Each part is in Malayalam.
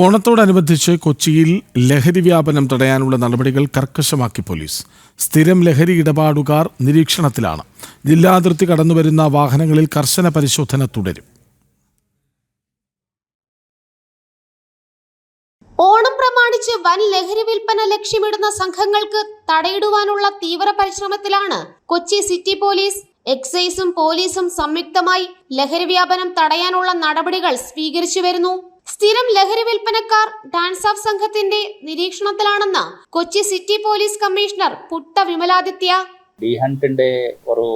ഓണത്തോടനുബന്ധിച്ച് കൊച്ചിയിൽ ലഹരി വ്യാപനം തടയാനുള്ള നടപടികൾ കർക്കശമാക്കി പോലീസ്. സ്ഥിരം ലഹരി ഇടപാടുകാർ നിരീക്ഷണത്തിലാണ്. ജില്ലാതിർത്തി കടന്നുവരുന്ന വാഹനങ്ങളിൽ കർശന പരിശോധന തുടരും. ഓണം പ്രമാണിച്ച് വൻ ലഹരി വിൽപ്പന ലക്ഷ്യമിടുന്ന സംഘങ്ങൾക്ക് തടയിടുവാനുള്ള തീവ്ര പരിശ്രമത്തിലാണ് കൊച്ചി സിറ്റി പോലീസ്. എക്സൈസും പോലീസും സംയുക്തമായി ലഹരി വ്യാപനം തടയാനുള്ള നടപടികൾ സ്വീകരിച്ചു വരുന്നു. സ്ഥിരം ലഹരി വിൽപ്പനക്കാർ ഡാൻസ് ഓഫ് സംഘത്തിന്റെ നിരീക്ഷണത്തിലാണെന്ന് Kochi city police commissioner Putta Vimaladitya. D ഹണ്ടിന്റെ ഒരു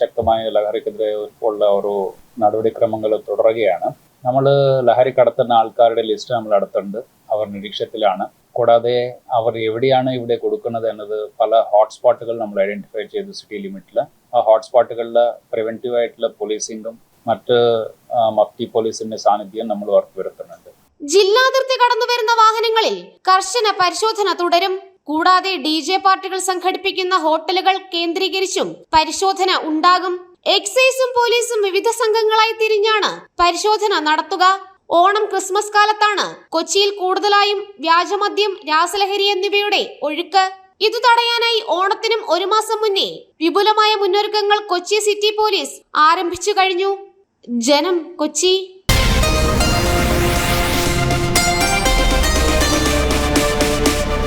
ശക്തമായ ലഹരിക്കെതിരെ ഉള്ള ഒരു നടപടിക്രമങ്ങൾ തുടരുകയാണ്. നമ്മൾ ലഹരി കടത്തുന്ന ആൾക്കാരുടെ ലിസ്റ്റ് നമ്മൾ അടുത്തുണ്ട്. അവർ നിരീക്ഷണത്തിലാണ്. കൂടാതെ അവർ എവിടെയാണ് ഇവിടെ കൊടുക്കുന്നത് എന്നത് പല ഹോട്ട്സ്പോട്ടുകൾ നമ്മൾ ഐഡന്റിഫൈ ചെയ്തു സിറ്റി ലിമിറ്റിൽ ആ ഹോട്ട്സ്പോട്ടുകളിൽ പ്രിവെന്റീവ് ആയിട്ടുള്ള പോലീസിംഗും മറ്റ് മഫ്തി പോലീസിന്റെ സാന്നിധ്യം നമ്മൾ ഉറപ്പ് വരുത്തുന്നുണ്ട് ജില്ലാതിർത്തി കടന്നുവരുന്ന വാഹനങ്ങളിൽ കർശന പരിശോധന തുടരും. കൂടാതെ ഡി ജെ പാർട്ടികൾ സംഘടിപ്പിക്കുന്ന ഹോട്ടലുകൾ കേന്ദ്രീകരിച്ചും പരിശോധന ഉണ്ടാകും. എക്സൈസും പോലീസും വിവിധ സംഘങ്ങളായി തിരിഞ്ഞാണ് പരിശോധന നടത്തുക. ഓണം ക്രിസ്മസ് കാലത്താണ് കൊച്ചിയിൽ കൂടുതലായും വ്യാജമദ്യം രാസലഹരി എന്നിവയുടെ ഒഴുക്ക്. ഇത് തടയാനായി ഓണത്തിനും ഒരു മാസം മുന്നേ വിപുലമായ മുന്നൊരുക്കങ്ങൾ കൊച്ചി സിറ്റി പോലീസ് ആരംഭിച്ചു കഴിഞ്ഞു. ജനം കൊച്ചി